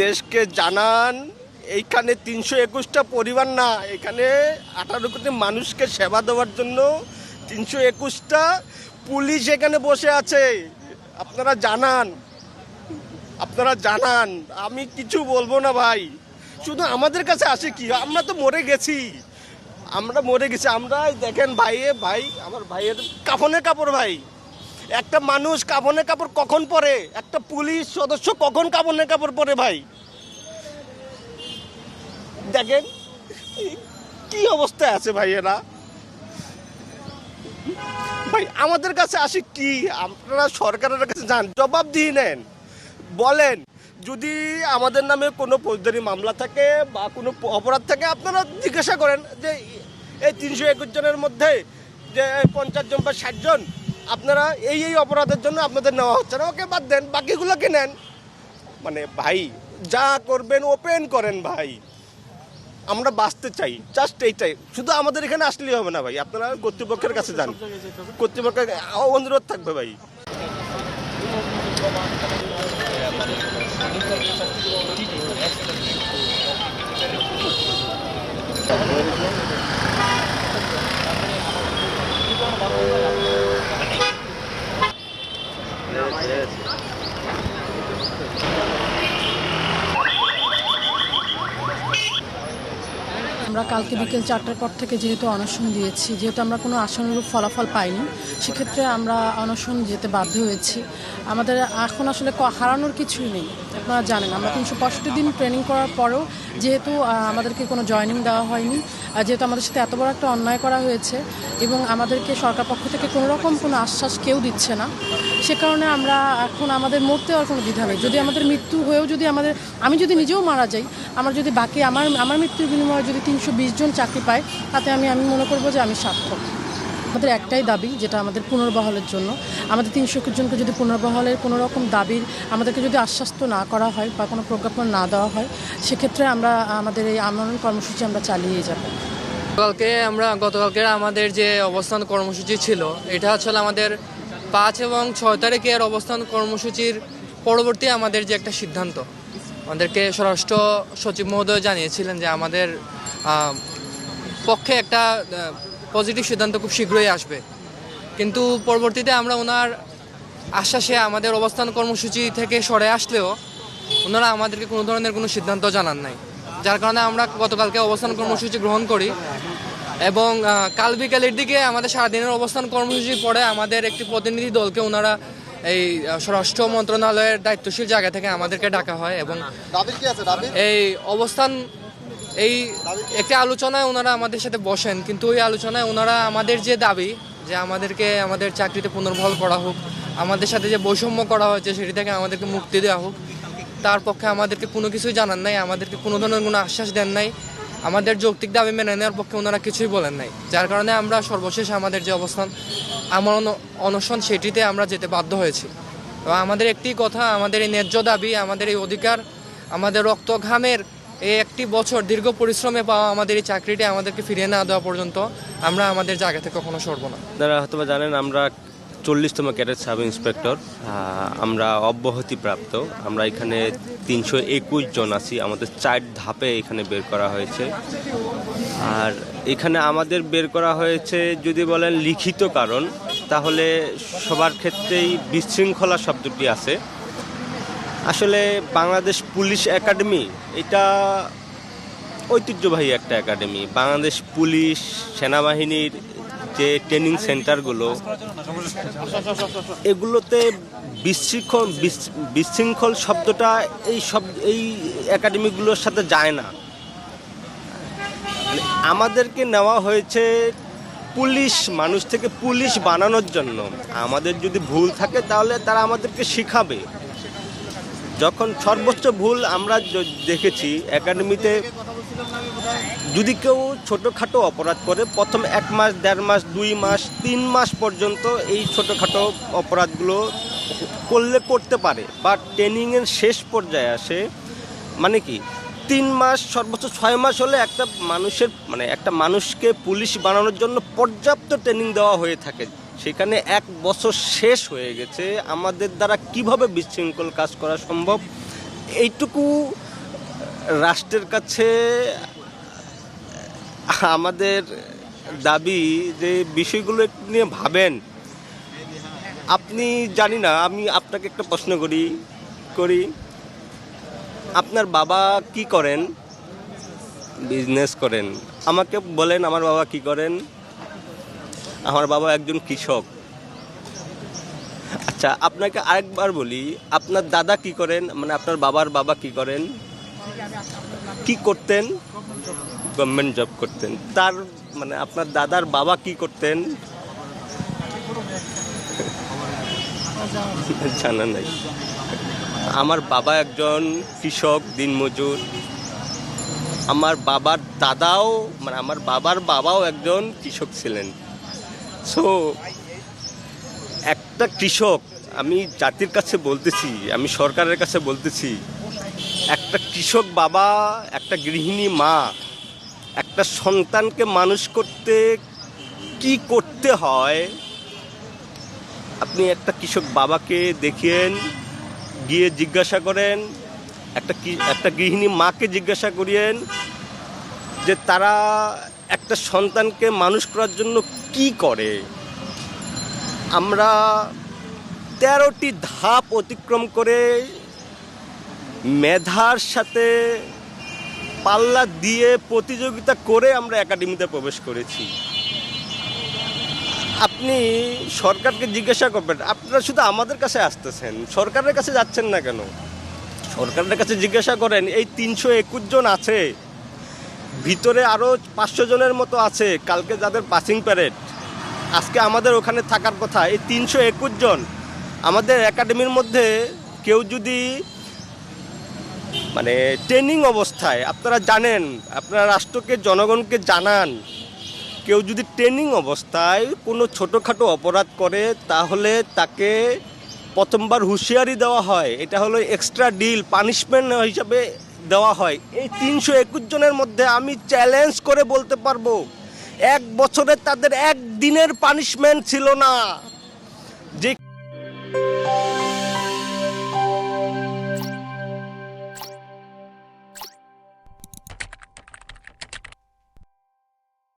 দেশকে জানান, এইখানে তিনশো একুশটা পরিবার না, এখানে আঠারো কোটি মানুষকে সেবা দেওয়ার জন্য তিনশো একুশটা পুলিশ এখানে বসে আছে। আপনারা জানান আপনারা জানান, আমি কিছু বলব না ভাই। শুধু আমাদের কাছে আসে কি? আমরা তো মরে গেছি। আমরা মরে গেছি। আমরা দেখেন ভাইয়ে, ভাই, আমার ভাইয়ের কাফনের কাপড় ভাই। একটা মানুষ কাফনের কাপড় কখন পরে? একটা পুলিশ সদস্য কখন কাফনের কাপড় পরে ভাই? দেখেন, কি অবস্থায় আছে ভাই এরা? ভাই, আমাদের কাছে আসে কি? আপনারা সরকারের কাছে যান, জবাব দিয়ে নেন। বলেন, যদি আমাদের নামে কোনো ফৌজদারি মামলা থাকে বা কোনো অপরাধ থাকে, আপনারা জিজ্ঞাসা করেন যে, এই তিনশো একুশ জনের মধ্যে যে পঞ্চাশ জন বা ষাট জন আপনারা এই এই অপরাধের জন্য আপনাদের নেওয়া হচ্ছে না। ওকে বাদ দেন, বাকিগুলোকে নেন। মানে ভাই, যা করবেন, ওপেন করেন ভাই। আমরা বাঁচতে চাই জাস্ট এইটাই। শুধু আমাদের এখানে আসলেই হবে না ভাই, আপনারা কর্তৃপক্ষের কাছে যান। কর্তৃপক্ষের অনুরোধ থাকবে ভাই। আমরা কালকে বিকেল চারটার পর থেকে যেহেতু অনশন দিয়েছি, যেহেতু আমরা কোনো আশানুরূপ ফলাফল পাইনি, সেক্ষেত্রে আমরা অনশন যেতে বাধ্য হয়েছি। আমাদের এখন আসলে হারানোর কিছুই নেই। আপনারা জানেন, আমরা তিনশো পঁয়ষট্টি দিন ট্রেনিং করার পরেও যেহেতু আমাদেরকে কোনো জয়নিং দেওয়া হয়নি যেহেতু আমাদের সাথে এত বড় একটা অন্যায় করা হয়েছে এবং আমাদেরকে সরকার পক্ষ থেকে কোনো রকম কোনো আশ্বাস কেউ দিচ্ছে না, সে কারণে আমরা এখন আমাদের মরতে আর কোনো দ্বিধা নেই। যদি আমাদের মৃত্যু হয়েও যদি আমাদের, আমি যদি নিজেও মারা যাই, আমার যদি বাকি আমার আমার মৃত্যুর বিনিময়ে যদি তিনশো বিশ জন চাকরি পায়, তাতে আমি আমি মনে করব যে আমি সার্থক। আমাদের একটাই দাবি, যেটা আমাদের পুনর্বহালের জন্য। আমাদের তিনশো একুশ জনকে যদি পুনর্বহালের কোনো রকম দাবির আমাদেরকে যদি আশ্বাস্ত না করা হয় বা কোনো প্রজ্ঞাপন না দেওয়া হয়, সেক্ষেত্রে আমরা আমাদের এই আন্দোলন কর্মসূচি আমরা চালিয়ে যাব। গতকালকে আমরা গতকালকে আমাদের যে অবস্থান কর্মসূচি ছিল, এটা আসলে আমাদের পাঁচ এবং ছয় তারিখের অবস্থান কর্মসূচির পরবর্তী আমাদের যে একটা সিদ্ধান্ত। আমাদেরকে স্বরাষ্ট্র সচিব মহোদয় জানিয়েছিলেন যে আমাদের পক্ষে একটা পজিটিভ সিদ্ধান্ত খুব শীঘ্রই আসবে। কিন্তু পরবর্তীতে আমরা ওনার আশ্বাসে আমাদের অবস্থান কর্মসূচি থেকে সরে আসলেও ওনারা আমাদেরকে কোনো ধরনের কোনো সিদ্ধান্ত জানান নাই। যার কারণে আমরা গতকালকে অবস্থান কর্মসূচি গ্রহণ করি এবং কাল বিকালের দিকে আমাদের সারাদিনের অবস্থান কর্মসূচির পরে আমাদের একটি প্রতিনিধি দলকে ওনারা এই স্বরাষ্ট্র মন্ত্রণালয়ের দায়িত্বশীল জায়গা থেকে আমাদেরকে ডাকা হয় এবং এই অবস্থান এই একটি আলোচনায় ওনারা আমাদের সাথে বসেন, কিন্তু ওই আলোচনায় ওনারা আমাদের যে দাবি, যে আমাদেরকে আমাদের চাকরিতে পুনর্বহাল করা হোক, আমাদের সাথে যে বৈষম্য করা হয়েছে সেটি থেকে আমাদেরকে মুক্তি দেওয়া হোক, তার পক্ষে আমাদেরকে কোনো কিছুই জানান নাই, আমাদেরকে কোনো ধরনের কোনো আশ্বাস দেন নাই, আমাদের যৌক্তিক দাবি মেনে নেওয়ার পক্ষে ওনারা কিছুই বলেন নাই। যার কারণে আমরা সর্বশেষ আমাদের যে অবস্থান, আমার অন- অনশন সেটিতে আমরা যেতে বাধ্য হয়েছি। আমাদের একটি কথা, আমাদের এই ন্যায্য দাবি, আমাদের এই অধিকার, আমাদের রক্ত ঘামের একটি বছর দীর্ঘ পরিশ্রমে পাওয়া আমাদের এই চাকরিটি আমাদেরকে ফিরিয়ে না দেওয়া পর্যন্ত আমরা আমাদের জায়গা থেকে কখনো সরব না। আপনারা হয়তো জানেন, আমরা চল্লিশতম ক্যাডেট সাব ইন্সপেক্টর। আমরা অব্যাহতি প্রাপ্ত আমরা এখানে তিনশো একুশ জন আছি। আমাদের চার ধাপে এখানে বের করা হয়েছে। আর এখানে আমাদের বের করা হয়েছে যদি বলেন লিখিত কারণ, তাহলে সবার ক্ষেত্রেই বিশৃঙ্খলা শব্দটি আছে। আসলে বাংলাদেশ পুলিশ একাডেমি, এটা ঐতিহ্যবাহী একটা একাডেমি। বাংলাদেশ পুলিশ, সেনাবাহিনীর যে ট্রেনিং সেন্টারগুলো, এগুলোতে বিশৃঙ্খল, বিশ- বিশৃঙ্খল শব্দটা এই সব, এই একাডেমিগুলোর সাথে যায় না। মানে আমাদেরকে নেওয়া হয়েছে পুলিশ, মানুষ থেকে পুলিশ বানানোর জন্য। আমাদের যদি ভুল থাকে তাহলে তারা আমাদেরকে শিখাবে। যখন সর্বোচ্চ ভুল আমরা দেখেছি, একাডেমিতে যদি কেউ ছোটোখাটো অপরাধ করে, প্রথম এক মাস, দেড় মাস, দুই মাস, তিন মাস পর্যন্ত এই ছোটোখাটো অপরাধগুলো করলে করতে পারে। বা ট্রেনিংয়ের শেষ পর্যায়ে আসে মানে কি, তিন মাস, সর্বোচ্চ ছয় মাস হলে একটা মানুষের মানে একটা মানুষকে পুলিশ বানানোর জন্য পর্যাপ্ত ট্রেনিং দেওয়া হয়ে থাকে। সেখানে এক বছর শেষ হয়ে গেছে। আমাদের দ্বারা কীভাবে বিশৃঙ্খল কাজ করা সম্ভব? এইটুকু রাষ্ট্রের কাছে আমাদের দাবি যে বিষয়গুলো নিয়ে ভাবেন। আপনি জানি না, আমি আপনাকে একটা প্রশ্ন করি করি। আপনার বাবা কি করেন? বিজনেস করেন। আমাকে বলেন আমার বাবা কি করেন? আমার বাবা একজন কৃষক। আচ্ছা আপনাকে আরেকবার বলি, আপনার দাদা কি করেন? মানে আপনার বাবার বাবা কি করেন? কি করতেন? গভর্নমেন্ট জব করতেন। তার মানে আপনার দাদার বাবা কি করতেন? জানা নাই। আমার বাবা একজন কৃষক দিনমজুর। আমার বাবার দাদাও মানে আমার বাবার বাবাও একজন কৃষক ছিলেন। সো একটা কৃষক আমি জাতির কাছে বলতেছি আমি সরকারের কাছে বলতেছি একটা কৃষক বাবা, একটা গৃহিণী মা, একটা সন্তানকে মানুষ করতে কি করতে হয়? আপনি একটা কৃষক বাবাকে দেখিয়েন, গিয়ে জিজ্ঞাসা করেন, একটা একটা গৃহিণী মাকে জিজ্ঞাসা করিয়েন যে তারা একটা সন্তানকে মানুষ করার জন্য কি করে? আমরা তেরোটি ধাপ অতিক্রম করে মেধার সাথে পাল্লা দিয়ে প্রতিযোগিতা করে আমরা একাডেমিতে প্রবেশ করেছি। আপনি সরকারকে জিজ্ঞাসা করবেন, আপনারা শুধু আমাদের কাছে আসতেছেন, সরকারের কাছে যাচ্ছেন না কেন? সরকারের কাছে জিজ্ঞাসা করেন, এই তিনশো একুশ জন আছে, ভিতরে আরও পাঁচশো জনের মতো আছে, কালকে যাদের পাসিং প্যারেড আজকে আমাদের ওখানে থাকার কথা, এই তিনশো একুশ জন, আমাদের একাডেমির মধ্যে কেউ যদি মানে ট্রেনিং অবস্থায়, আপনারা জানেন, আপনারা রাষ্ট্রকে, জনগণকে জানান, কেউ যদি ট্রেনিং অবস্থায় কোনো ছোটোখাটো অপরাধ করে, তাহলে তাকে প্রথমবার হুঁশিয়ারি দেওয়া হয়। এটা হলো এক্সট্রা ডিল পানিশমেন্ট হিসাবে দেওয়া হয়। এই তিনশো একুশ জনের মধ্যে আমি চ্যালেঞ্জ করে বলতে পারব, এক বছরে তাদের এক দিনের পানিশমেন্ট ছিল না।